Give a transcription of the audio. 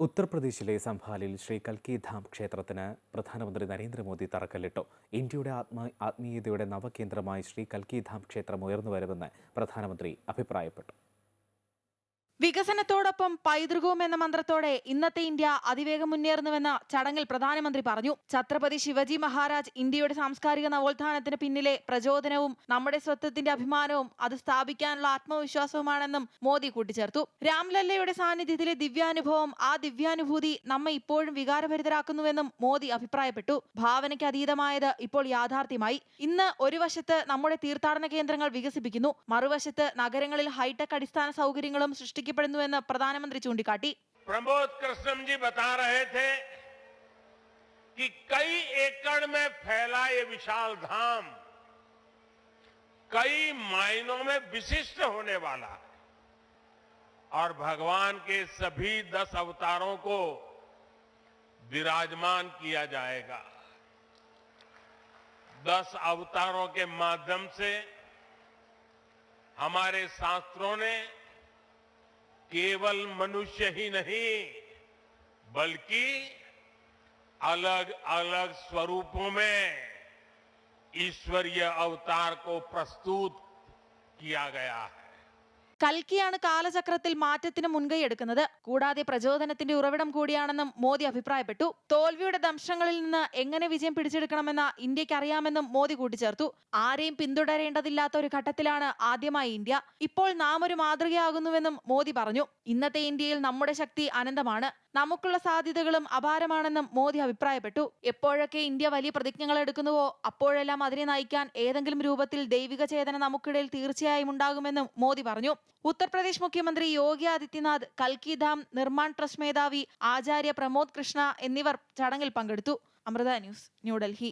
ഉത്തർപ്രദേശിലെ സംഭാലിൽ ശ്രീ കൽക്കി ധാം ക്ഷേത്രത്തിന് പ്രധാനമന്ത്രി നരേന്ദ്രമോദി തറക്കല്ലിട്ടു. ഇന്ത്യയുടെ ആത്മ ആത്മീയതയുടെ നവകേന്ദ്രമായി ശ്രീ കൽക്കി ധാം ക്ഷേത്രം ഉയർന്നു വരുമെന്ന് പ്രധാനമന്ത്രി അഭിപ്രായപ്പെട്ടു. വികസനത്തോടൊപ്പം പൈതൃകവും എന്ന മന്ത്രത്തോടെ ഇന്നത്തെ ഇന്ത്യ അതിവേഗം മുന്നേറുന്നുവെന്ന് ചടങ്ങിൽ പ്രധാനമന്ത്രി പറഞ്ഞു. ഛത്രപതി ശിവജി മഹാരാജ് ഇന്ത്യയുടെ സാംസ്കാരിക നവോത്ഥാനത്തിന് പിന്നിലെ പ്രചോദനവും നമ്മുടെ സ്വത്വത്തിന്റെ അഭിമാനവും അത് സ്ഥാപിക്കാനുള്ള ആത്മവിശ്വാസവുമാണെന്നും മോദി കൂട്ടിച്ചേർത്തു. രാംലല്ലയുടെ സാന്നിധ്യത്തിലെ ദിവ്യാനുഭവം ആ ദിവ്യാനുഭൂതി നമ്മെ ഇപ്പോഴും വികാരഭരിതരാക്കുന്നുവെന്നും മോദി അഭിപ്രായപ്പെട്ടു. ഭാവനയ്ക്ക് അതീതമായത് ഇപ്പോൾ യാഥാർത്ഥ്യമായി. ഇന്ന് ഒരു വശത്ത് നമ്മുടെ തീർത്ഥാടന കേന്ദ്രങ്ങൾ വികസിപ്പിക്കുന്നു. മറുവശത്ത് നഗരങ്ങളിൽ ഹൈടെക് അടിസ്ഥാന സൗകര്യങ്ങളും സൃഷ്ടിക്കപ്പെടുന്നുവെന്ന് പ്രധാനമന്ത്രി ചൂണ്ടിക്കാട്ടി प्रमोद कृष्णम जी बता रहे थे कि कई एकड़ में फैला ये विशाल धाम कई मायनों में विशिष्ट होने वाला है और भगवान के सभी दस अवतारों को विराजमान किया जाएगा दस अवतारों के माध्यम से हमारे शास्त्रों ने केवल मनुष्य ही नहीं, बल्कि अलग अलग स्वरूपों में ईश्वरीय अवतार को प्रस्तुत किया गया है। കൽക്കിയാണ് കാലചക്രത്തിൽ മാറ്റത്തിന് മുൻകൈ എടുക്കുന്നത്. കൂടാതെ പ്രചോദനത്തിന്റെ ഉറവിടം കൂടിയാണെന്നും മോദി അഭിപ്രായപ്പെട്ടു. തോൽവിയുടെ ദംശങ്ങളിൽ നിന്ന് എങ്ങനെ വിജയം പിടിച്ചെടുക്കണമെന്ന ഇന്ത്യയ്ക്ക് അറിയാമെന്നും മോദി കൂട്ടിച്ചേർത്തു. ആരെയും പിന്തുടരേണ്ടതില്ലാത്ത ഒരു ഘട്ടത്തിലാണ് ആദ്യമായി ഇന്ത്യ. ഇപ്പോൾ നാം ഒരു മാതൃകയാകുന്നുവെന്നും മോദി പറഞ്ഞു. ഇന്നത്തെ ഇന്ത്യയിൽ നമ്മുടെ ശക്തി അനന്തമാണ്. നമുക്കുള്ള സാധ്യതകളും അപാരമാണെന്നും മോദി അഭിപ്രായപ്പെട്ടു. എപ്പോഴൊക്കെ ഇന്ത്യ വലിയ പ്രതിജ്ഞകൾ എടുക്കുന്നുവോ അപ്പോഴെല്ലാം അതിനെ നയിക്കാൻ ഏതെങ്കിലും രൂപത്തിൽ ദൈവിക ചേതന നമുക്കിടയിൽ തീർച്ചയായും ഉണ്ടാകുമെന്നും മോദി പറഞ്ഞു. ഉത്തർപ്രദേശ് മുഖ്യമന്ത്രി യോഗി ആദിത്യനാഥ് കൽക്കിധാം നിർമ്മാൺ ട്രസ്റ്റ് മേധാവി ആചാര്യ പ്രമോദ് കൃഷ്ണ എന്നിവർ ചടങ്ങിൽ പങ്കെടുത്തു. അമൃത ന്യൂസ് ന്യൂഡൽഹി.